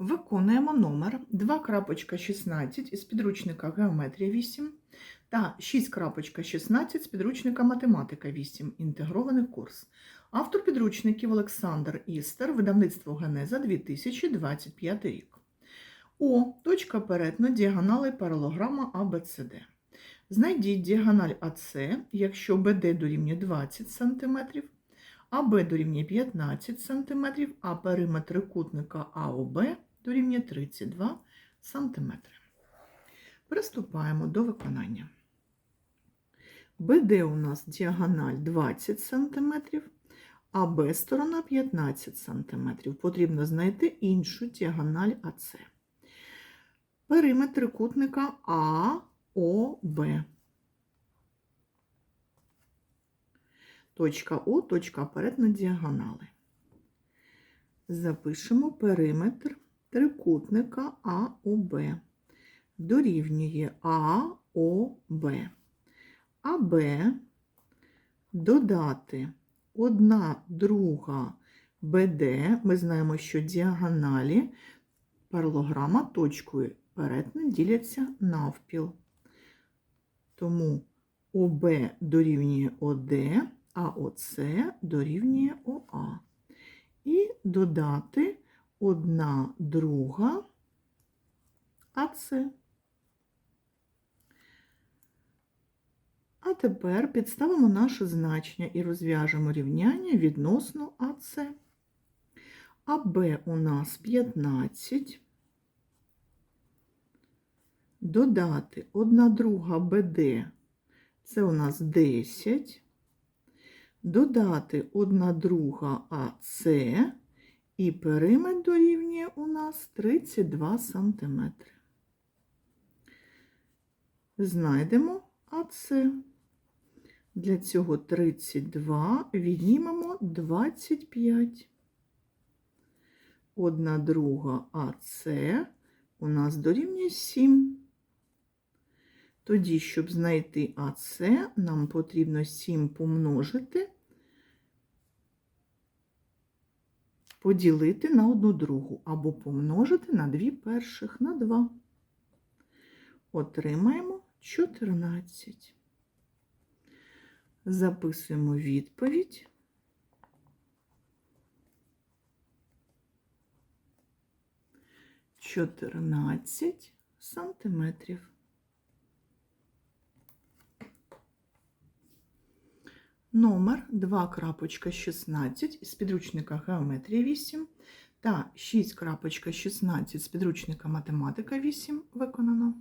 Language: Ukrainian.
Виконуємо номер 2.16 із підручника Геометрія 8 та 6.16 з підручника Математика 8. Інтегрований курс. Автор підручників Олександр Істер, видавництво Генеза 2025 рік. О. Точка перетину діагонали паралограма АБЦД. Знайдіть діагональ АС, якщо БД дорівнює 20 см, АБ дорівнює 15 см, а периметр трикутника АОБ дорівнює 32 см. Приступаємо до виконання. БД у нас діагональ 20 см, а Б сторона 15 см. Потрібно знайти іншу діагональ АС. Периметр трикутника АОБ. Точка О, точка перетину діагонали. Запишемо периметр трикутника АОБ. Дорівнює АОБ. АБ додати 1 друга БД. Ми знаємо, що діагоналі паралограма точкою перетину діляться навпіл. Тому ОБ дорівнює ОД, а ОС дорівнює ОА. І додати 1 друга АС. А тепер підставимо наше значення і розв'яжемо рівняння відносно АС. АБ у нас 15. Додати 1 друга БД це у нас 10. Додати 1 друга АС і периметр дорівнює у нас 32 см. Знайдемо АС. Для цього 32 віднімемо 25. 1 друга АС у нас дорівнює 7. Тоді, щоб знайти АС, нам потрібно 7 помножити, поділити на одну другу, або помножити на дві перших на 2. Отримаємо 14. Записуємо відповідь. Чотирнадцять сантиметрів. Номер 2.16 з підручника Геометрія 8 та 6.16 з підручника Математика 8 виконано.